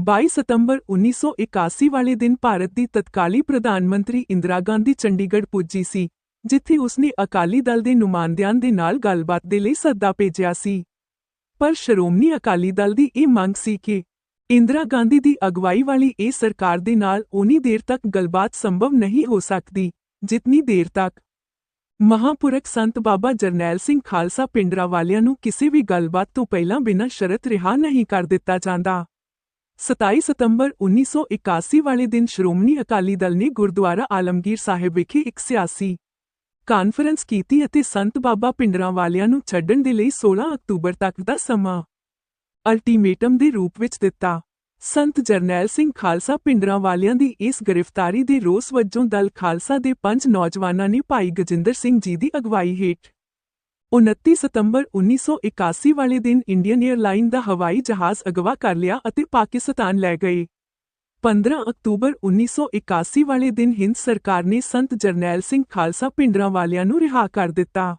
22 ਸਤੰਬਰ 1981 ਵਾਲੇ ਦਿਨ ਭਾਰਤ ਦੀ ਤਤਕਾਲੀ ਪ੍ਰਧਾਨ ਮੰਤਰੀ ਇੰਦਰਾ ਗਾਂਧੀ ਚੰਡੀਗੜ੍ਹ ਪੁੱਜੀ ਸੀ, ਜਿੱਥੇ ਉਸਨੇ ਅਕਾਲੀ ਦਲ ਦੇ ਨੁਮਾਇੰਦਿਆਂ ਦੇ ਨਾਲ ਗੱਲਬਾਤ ਦੇ ਲਈ ਸੱਦਾ ਭੇਜਿਆ ਸੀ। ਪਰ ਸ਼੍ਰੋਮਣੀ ਅਕਾਲੀ ਦਲ ਦੀ ਇਹ ਮੰਗ ਸੀ ਕਿ ਇੰਦਰਾ ਗਾਂਧੀ ਦੀ ਅਗਵਾਈ ਵਾਲੀ ਇਹ ਸਰਕਾਰ ਦੇ ਨਾਲ ਉਨੀ ਦੇਰ ਤੱਕ ਗੱਲਬਾਤ ਸੰਭਵ ਨਹੀਂ ਹੋ ਸਕਦੀ, ਜਿਤਨੀ ਦੇਰ ਤੱਕ। ਮਹਾਪੁਰਖ ਸੰਤ ਬਾਬਾ ਜਰਨੈਲ ਸਿੰਘ ਖਾਲਸਾ ਪਿੰਡਰਾ ਵਾਲਿਆਂ ਨੂੰ ਕਿਸੇ ਵੀ ਗੱਲਬਾਤ ਤੋਂ ਪਹਿਲਾਂ ਬਿਨਾਂ ਸ਼ਰਤ ਰਿਹਾ ਨਹੀਂ ਕਰ ਦਿੱਤਾ ਜਾਂਦਾ। 27 ਸਤੰਬਰ 1981 ਵਾਲੇ ਦਿਨ ਸ਼੍ਰੋਮਣੀ ਅਕਾਲੀ ਦਲ ਨੇ ਗੁਰਦੁਆਰਾ ਆਲਮਗੀਰ ਸਾਹਿਬ ਵਿਖੇ ਇੱਕ ਸਿਆਸੀ ਕਾਨਫਰੰਸ ਕੀਤੀ ਅਤੇ ਸੰਤ ਬਾਬਾ ਪਿੰਡਰਾ ਵਾਲਿਆਂ ਨੂੰ ਛੱਡਣ ਦੇ ਲਈ 16 ਅਕਤੂਬਰ ਤੱਕ ਦਾ ਸਮਾਂ ਅਲਟੀਮੇਟਮ ਦੇ ਰੂਪ ਵਿੱਚ ਦਿੱਤਾ। ਸੰਤ ਜਰਨੈਲ ਸਿੰਘ ਖਾਲਸਾ ਪਿੰਡਰਾਂ ਵਾਲਿਆਂ ਦੀ ਇਸ ਗ੍ਰਿਫਤਾਰੀ ਦੇ ਰੋਸ ਵਜੋਂ ਦਲ ਖਾਲਸਾ ਦੇ ਪੰਜ ਨੌਜਵਾਨਾਂ ਨੇ ਭਾਈ ਗਜਿੰਦਰ ਸਿੰਘ ਜੀ ਦੀ ਅਗਵਾਈ ਹੇਠ 29 ਸਤੰਬਰ 1981 ਵਾਲੇ ਦਿਨ ਇੰਡੀਅਨ 에ਅਰਲਾਈਨ ਦਾ ਹਵਾਈ ਜਹਾਜ਼ ਅਗਵਾ ਕਰ ਲਿਆ ਅਤੇ ਪਾਕਿਸਤਾਨ ਲੈ ਗਏ। 15 ਅਕਤੂਬਰ 1981 ਵਾਲੇ ਦਿਨ ਹਿੰਦ ਸਰਕਾਰ ਨੇ ਸੰਤ ਜਰਨੈਲ ਸਿੰਘ ਖਾਲਸਾ ਪਿੰਡਰਾਂ ਵਾਲਿਆਂ ਨੂੰ ਰਿਹਾ ਕਰ ਦਿੱਤਾ।